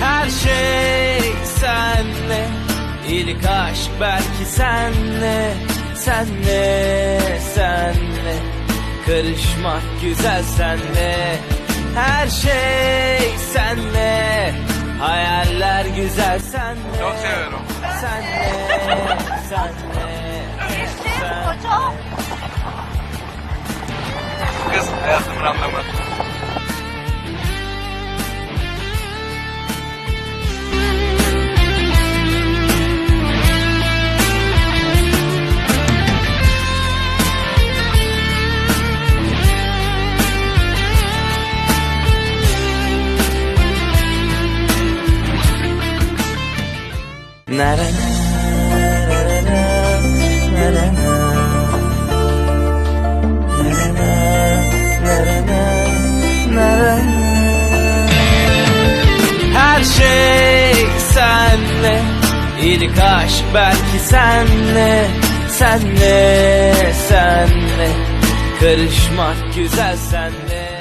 her şey senle İlk aşk belki senle Senle, senle Karışmak güzel senle Her şey senle Hayaller güzel senle Çok seviyorum. Senle, senle Hocam. Kız Her şey senle İlk aşk belki senle Senle, senle. Karışmak güzel senle